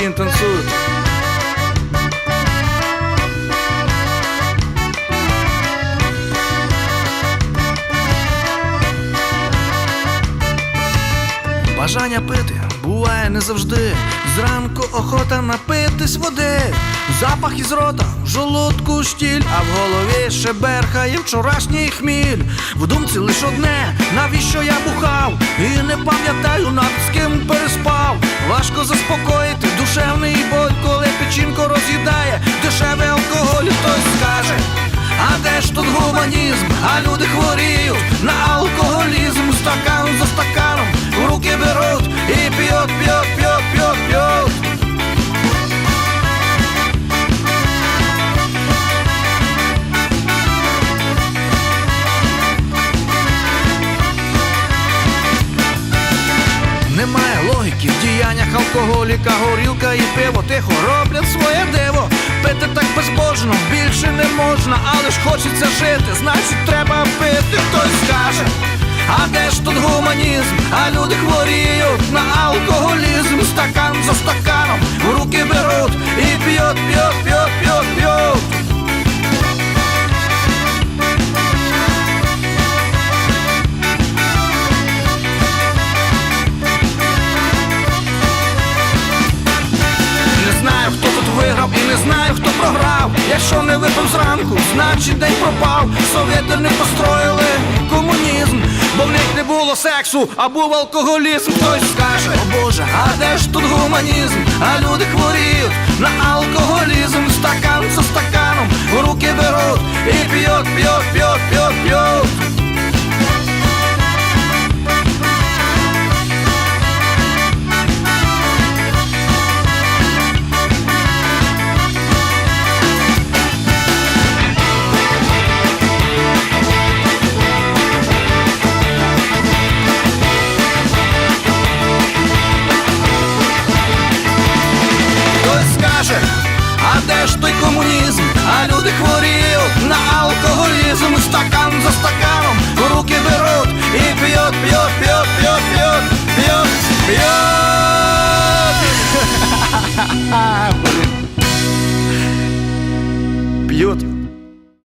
Пін танцюють. Бажання пити буває не завжди. Зранку охота напитись води, запах із рота, в жолудку штіль, а в голові ще берхає вчорашній хміль. В думці лиш одне, навіщо я бухав, і не пам'ятаю, над з ким переспав. Важко заспокоїти гуманізм? А люди хворіють на алкоголізм, стакан за стаканом в руки беруть і п'ють, п'ють, п'ють, п'ють, п'ють. Немає логіки в діяннях алкоголіка, горілка і пиво тихо роблять своє диво. Пити так безбожно, більше не можна, але ж хочеться жити, значить треба пити, хтось скаже. А де ж тут гуманізм? А люди хворіють на алкоголізм, Якщо не випив зранку, значить день пропав. Совєти не построїли комунізм, бо в них не було сексу, а був алкоголізм. Хтось скаже, о Боже, а де ж тут гуманізм? А люди хворіють на алкоголізм, стакан за стаканом руки беруть і п'ють. ж той комунізм, а люди хворів на алкоголь.